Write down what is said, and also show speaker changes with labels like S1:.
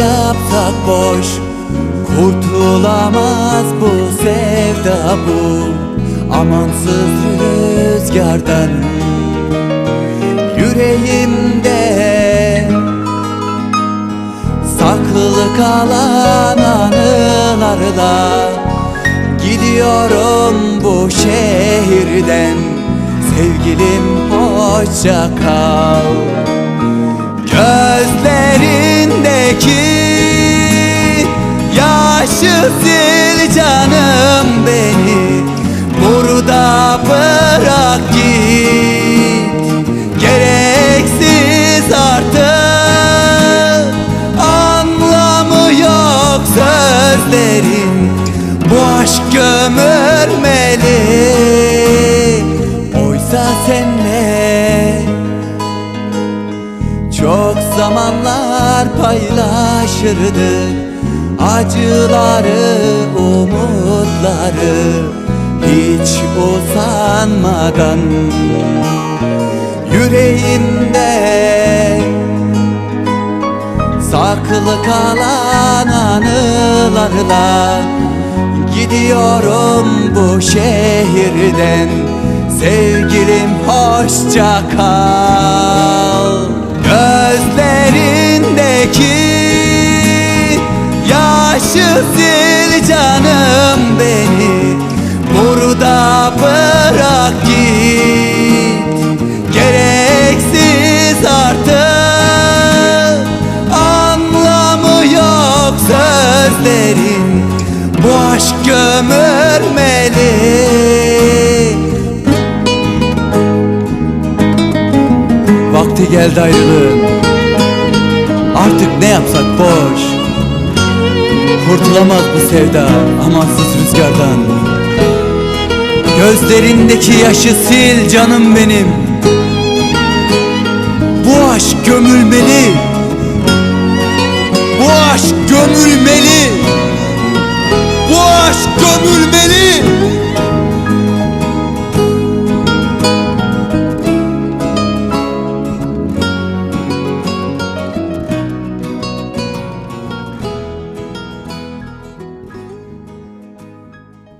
S1: yapsak boş. Kurtulamaz bu sevda bu. Amansız rüzgardan Yüreğimde. Saklı kalan anılarla Gidiyorum bu şehirden. Sevgilim hoşça kal Yaşı sil canım beni Burada bırak git. Gereksiz artık Anlamı yok sözlerin? Bu aşk gömülmeli. Oysa senle çok zamanlar paylaşırdık Acıları, umutları Hiç usanmadan Yüreğimde Saklı kalan anılarla Gidiyorum bu şehirden. Sevgilim hoşça kal canım beni Burada bırak git. Gereksiz artık Anlamı yok sözlerin. Bu aşk gömülmeli Vakti geldi ayrılığın Kurtulamaz bu sevda amansız rüzgardan. Gözlerindeki yaşı sil canım benim. Bu aşk gömülmeli. Bu aşk gömülmeli